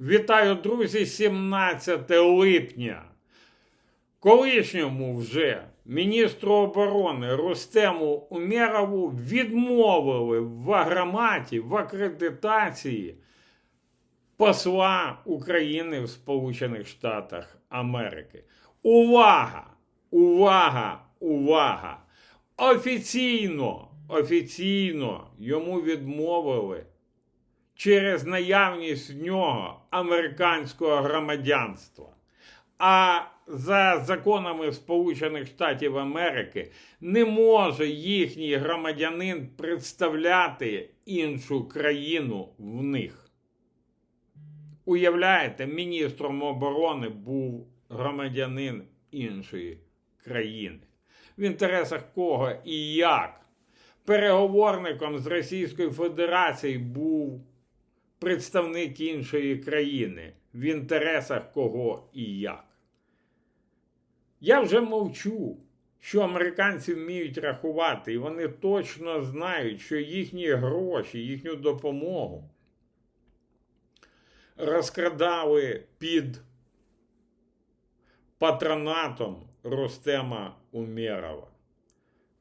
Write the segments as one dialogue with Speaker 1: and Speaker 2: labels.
Speaker 1: Вітаю, друзі, 17 липня. Колишньому вже міністру оборони Рустему Умєрову відмовили в агроматі в акредитації посла України в Сполучених Штатах Америки. Увага! Увага! Увага! Офіційно, офіційно йому відмовили через наявність в нього американського громадянства. А за законами Сполучених Штатів Америки не може їхній громадянин представляти іншу країну в них. Уявляєте, міністром оборони був громадянин іншої країни. В інтересах кого і як? Переговорником з Російською Федерацією був представник іншої країни, в інтересах кого і як. Я вже мовчу, що американці вміють рахувати, і вони точно знають, що їхні гроші, їхню допомогу розкрадали під патронатом Рустема Умєрова.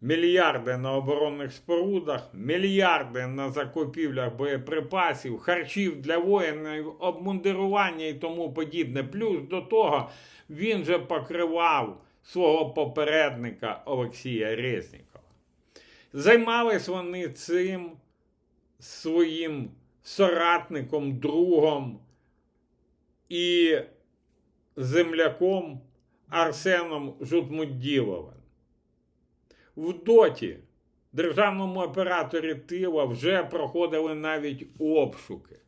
Speaker 1: Мільярди на оборонних спорудах, мільярди на закупівлях боєприпасів, харчів для воїнів, обмундирування і тому подібне. Плюс до того він же покривав свого попередника Олексія Резнікова. Займались вони цим своїм соратником, другом і земляком Арсеном Жутмудділовим. В доті державному операторі Тила вже проходили навіть обшуки.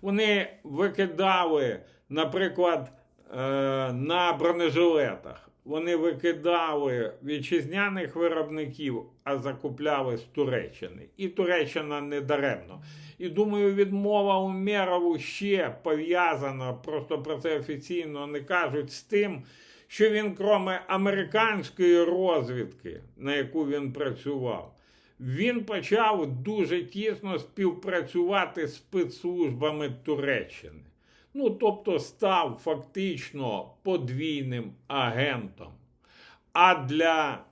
Speaker 1: Вони викидали, наприклад, е, на бронежилетах. Вони викидали вітчизняних виробників, а закупляли з Туреччини. І Туреччина не даремно. І думаю, відмова Умєрову ще пов'язана, просто про це офіційно не кажуть, з тим, що він, кроме американської розвідки, на яку він працював, він почав дуже тісно співпрацювати з спецслужбами Туреччини. Ну, тобто став фактично подвійним агентом. А для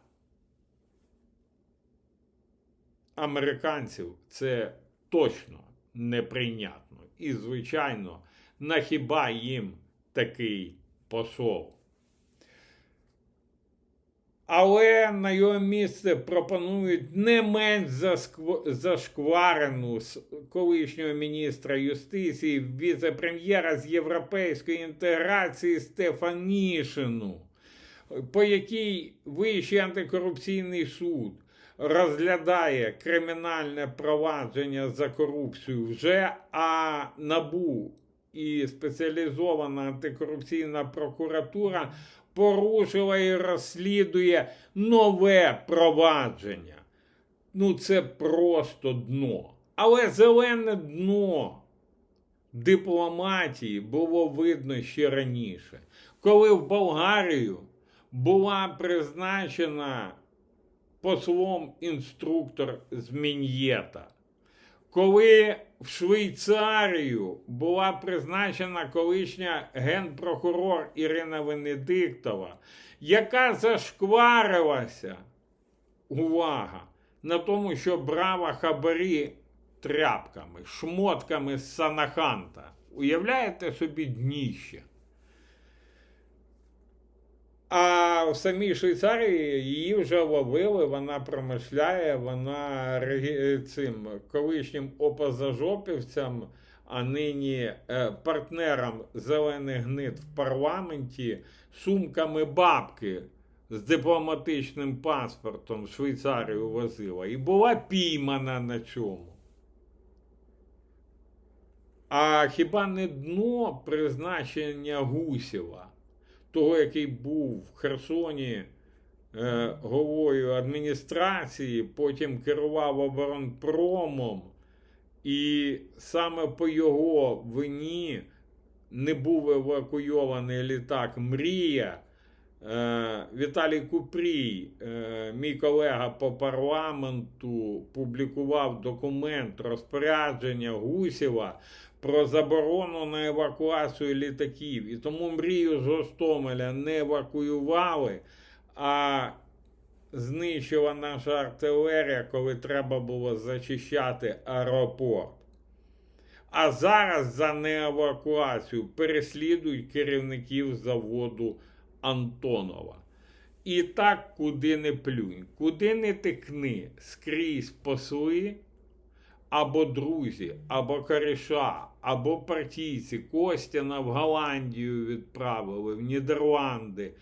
Speaker 1: американців це точно неприйнятно. І, звичайно, на хіба їм такий посол. Але на його місце пропонують не менш зашкварену с- колишнього міністра юстиції, віце-прем'єра з європейської інтеграції Стефанішину, по якій Вищий антикорупційний суд розглядає кримінальне провадження за корупцію вже, а НАБУ і спеціалізована антикорупційна прокуратура порушила і розслідує нове провадження. Ну, це просто дно. Але зелене дно дипломатії було видно ще раніше, коли в Болгарію була призначена послом інструктор з Мін'єта. Коли в Швейцарію була призначена колишня генпрокурор Ірина Венедиктова, яка зашкварилася, увага, на тому, що брала хабарі тряпками, шмотками з Санаханта. Уявляєте собі дніще? А в самій Швейцарії її вже ловили, вона промишляє, вона регі- цим колишнім опозажопівцям, а нині е, партнерам зелених гнид в парламенті сумками бабки з дипломатичним паспортом в Швейцарію возила і була піймана на цьому. А хіба не дно призначення Гусєва? Того, який був в Херсоні е, головою адміністрації, потім керував оборонпромом, і саме по його вині не був евакуйований літак Мрія Е, Віталій Купрій, е, мій колега по парламенту, публікував документ розпорядження Гусєва про заборону на евакуацію літаків. І тому мрію з Гостомеля не евакуювали, а знищила наша артилерія, коли треба було зачищати аеропорт. А зараз за неевакуацію переслідують керівників заводу Антонова. І так куди не плюнь, куди не тикни, скрізь посли або друзі, або коріша, або партійці. Костяна в Голландію відправили, в Нідерланди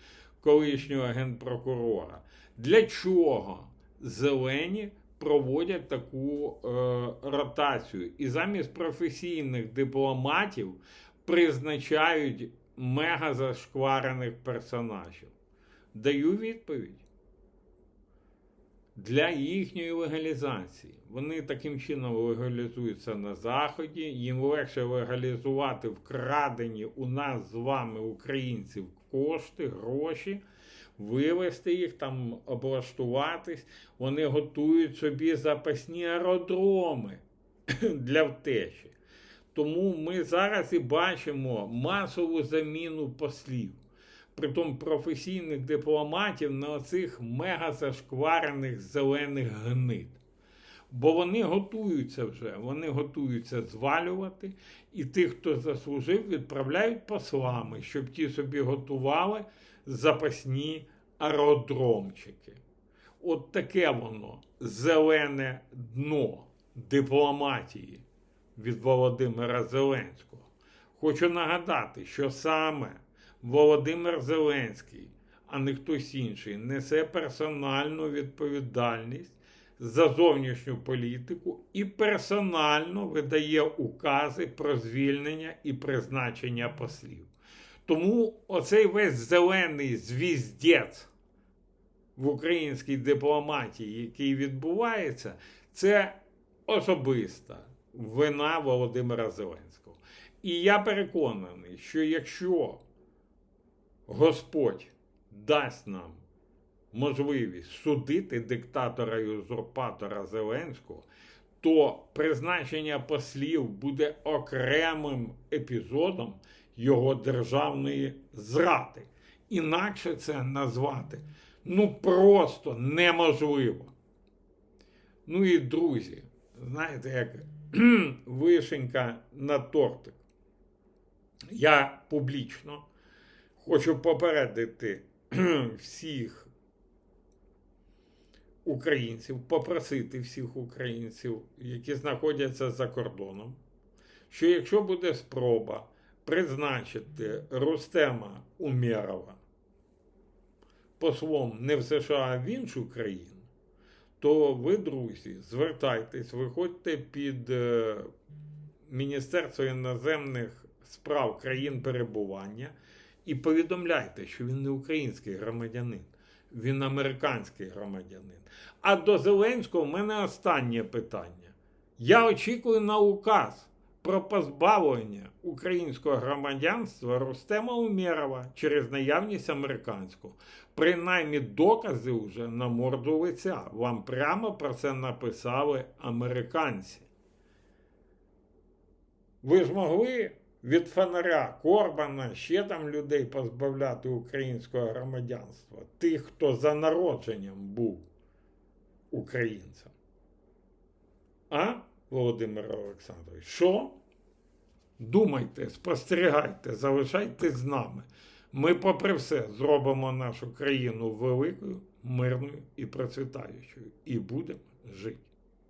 Speaker 1: колишнього генпрокурора. Для чого зелені проводять таку е, ротацію? І замість професійних дипломатів призначають мега зашкварених персонажів. Даю відповідь. Для їхньої легалізації. Вони таким чином легалізуються на Заході, їм легше легалізувати вкрадені у нас з вами, українців, кошти, гроші, вивезти їх там, облаштуватись. Вони готують собі запасні аеродроми для втечі. Тому ми зараз і бачимо масову заміну послів, притом професійних дипломатів на оцих мега зашкварених зелених гнид. Бо вони готуються вже, вони готуються звалювати, і тих, хто заслужив, відправляють послами, щоб ті собі готували запасні аеродромчики. От таке воно зелене дно дипломатії від Володимира Зеленського. Хочу нагадати, що саме Володимир Зеленський, а не хтось інший, несе персональну відповідальність за зовнішню політику і персонально видає укази про звільнення і призначення послів. Тому оцей весь зелений звіздець в українській дипломатії, який відбувається, це особиста вина Володимира Зеленського. І я переконаний, що якщо Господь дасть нам можливість судити диктатора і узурпатора Зеленського, то призначення послів буде окремим епізодом його державної зради. Інакше це назвати ну просто неможливо. Ну і друзі, знаєте, як вишенька на тортик. Я публічно хочу попередити всіх українців, попросити всіх українців, які знаходяться за кордоном, що якщо буде спроба призначити Рустема Умєрова послом не в США, а в іншу країну, то ви, друзі, звертайтесь, виходьте під е, Міністерство іноземних справ країн перебування і повідомляйте, що він не український громадянин, він американський громадянин. А до Зеленського в мене останнє питання. Я очікую на указ про позбавлення українського громадянства Рустема Умєрова через наявність американського. Принаймні докази вже на морду лиця. Вам прямо про це написали американці. Ви ж могли від фонаря Корбана ще там людей позбавляти українського громадянства, тих, хто за народженням був українцем. А, Володимир Олександрович, що? Думайте, спостерігайте, залишайтесь з нами. Ми, попри все, зробимо нашу країну великою, мирною і процвітаючою. І будемо жити.